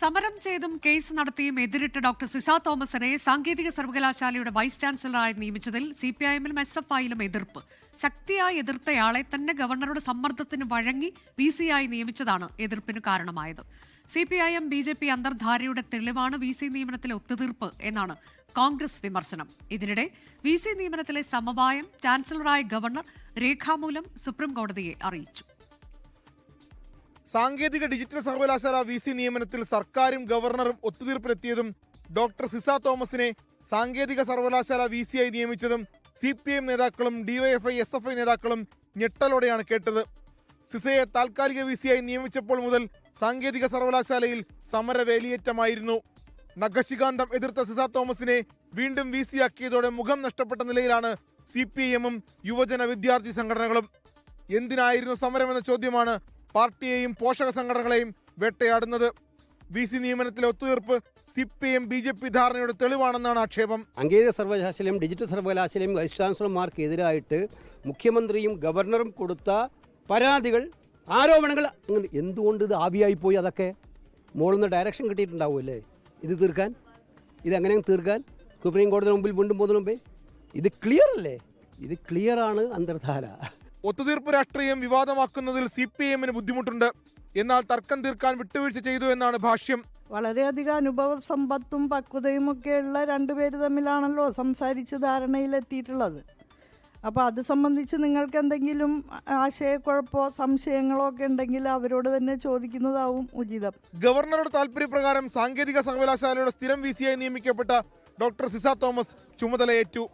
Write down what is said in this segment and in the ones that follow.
സമരം ചെയ്തും കേസ് നടത്തിയും എതിരിട്ട ഡോക്ടർ സിസ തോമസിനെ സാങ്കേതിക സർവകലാശാലയുടെ വൈസ് ചാൻസലറായി നിയമിച്ചതിൽ സി പി ഐ എമ്മിലും എസ് എഫ് ഐയിലും എതിർപ്പ്. ശക്തിയായി എതിർത്തയാളെ തന്നെ ഗവർണറുടെ സമ്മർദ്ദത്തിന് വഴങ്ങി വി സി ആയി നിയമിച്ചതാണ് എതിർപ്പിന് കാരണമായത്. C P I M B J P അന്തർധാരയുടെ തെളിവാണ് വി സി നിയമനത്തിലെ ഒത്തുതീർപ്പ് എന്നാണ് കോൺഗ്രസ് വിമർശനം. ഇതിനിടെ വി സി നിയമനത്തിലെ സമവായം ചാൻസലറായ ഗവർണർ രേഖാമൂലം സുപ്രീം കോടതിയെ അറിയിച്ചു. സാങ്കേതിക ഡിജിറ്റൽ സർവകലാശാല വി സി നിയമനത്തിൽ സർക്കാരും ഗവർണറും ഒത്തുതീർപ്പിലെത്തിയതും ഡോക്ടർ സിസ തോമസിനെ സാങ്കേതിക സർവകലാശാല വി സി ആയി നിയമിച്ചതും സി പി എം നേതാക്കളും ഡിവൈഎഫ്ഐ എസ് എഫ് ഐ നേതാക്കളും ഞെട്ടലോടെയാണ് കേട്ടത്. സിസയെ താൽക്കാലിക വി സി ആയി നിയമിച്ചപ്പോൾ മുതൽ സാങ്കേതിക സർവകലാശാലയിൽ സമരവേലിയേറ്റമായിരുന്നു. നഖശികാന്തം എതിർത്ത സിസ തോമസിനെ വീണ്ടും വി സി ആക്കിയതോടെ മുഖം നഷ്ടപ്പെട്ട നിലയിലാണ് സി പി ഐ എമ്മും യുവജന വിദ്യാർത്ഥി സംഘടനകളും. എന്തിനായിരുന്നു സമരമെന്ന ചോദ്യമാണ് പാർട്ടിയെയും പോഷക സംഘടനകളെയും വേട്ടയാടുന്നത് വി സി നിയമനത്തിലെ ഒത്തുതീർപ്പ് C P M B J P ധാരണയുടെ തെളിവാണെന്നാണ് ആക്ഷേപം. അംഗീകൃത സർവകലാശാലയും ഡിജിറ്റൽ സർവകലാശാലയും വൈസ് മുഖ്യമന്ത്രിയും ഗവർണറും കൊടുത്ത പരാതികൾ ആരോപണങ്ങൾ അങ്ങനെ എന്തുകൊണ്ട് ഇത് ആവിയായി പോയി അതൊക്കെ? മുകളിൽ നിന്ന് ഡയറക്ഷൻ കിട്ടിയിട്ടുണ്ടാവുമല്ലേ? ഇത് തീർക്കാൻ? ഇത് എങ്ങനെ തീർക്കാൻ? സുപ്രീം കോടതി മുമ്പിൽ വീണ്ടും പോകുന്നതിന് മുമ്പേ? ഇത് ക്ലിയർ അല്ലേ? ഇത് ക്ലിയർ ആണ് അന്തർധാര. ഒത്തുതീർപ്പ് രാഷ്ട്രീയം വിവാദമാക്കുന്നതിൽ സി പി എമ്മിന് ബുദ്ധിമുട്ടുണ്ട്. എന്നാൽ തർക്കം തീർക്കാൻ വിട്ടുവീഴ്ച ചെയ്തു എന്നാണ് ഭാഷ്യം. വളരെയധികം അനുഭവ സമ്പത്തും പക്വതയും ഒക്കെയുള്ള രണ്ടുപേര് തമ്മിലാണല്ലോ സംസാരിച്ച് ധാരണയിലെത്തിയിട്ടുള്ളത്. അപ്പോൾ അത് സംബന്ധിച്ച് നിങ്ങൾക്ക് എന്തെങ്കിലും ആശയക്കുഴപ്പോ സംശയങ്ങളോ ഒക്കെ ഉണ്ടെങ്കിൽ അവരോട് തന്നെ ചോദിക്കുന്നതാവും ഉചിതം. ഗവർണറുടെ താല്പര്യപ്രകാരം സാങ്കേതിക സർവകലാശാലയുടെ സ്ഥിരം വി സിയായി നിയമിക്കപ്പെട്ട ഡോക്ടർ സിസ തോമസ് ചുമതലയേറ്റു.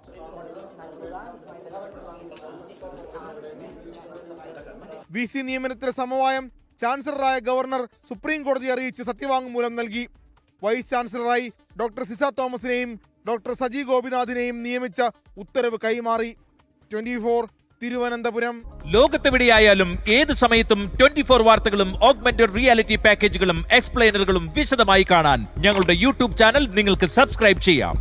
വി സി നിയമനത്തിലെ സമവായം ചാൻസലറായ ഗവർണർ സുപ്രീം കോടതി അറിയിച്ച് സത്യവാങ്മൂലം നൽകി. വൈസ് ചാൻസലറായി ഡോക്ടർ സിസ തോമസിനെയും ഡോക്ടർ സജി ഗോപിനാഥിനെയും നിയമിച്ച ഉത്തരവ് കൈമാറി. ട്വന്റി തിരുവനന്തപുരം. ലോകത്തെവിടെയായാലും ഏത് സമയത്തും ട്വന്റി ഫോർ വാർത്തകളും ഓഗ്മെന്റഡ് റിയാലിറ്റി പാക്കേജുകളും എക്സ്പ്ലെയിനറുകളും വിശദമായി കാണാൻ ഞങ്ങളുടെ യൂട്യൂബ് ചാനൽ നിങ്ങൾക്ക് സബ്സ്ക്രൈബ് ചെയ്യാം.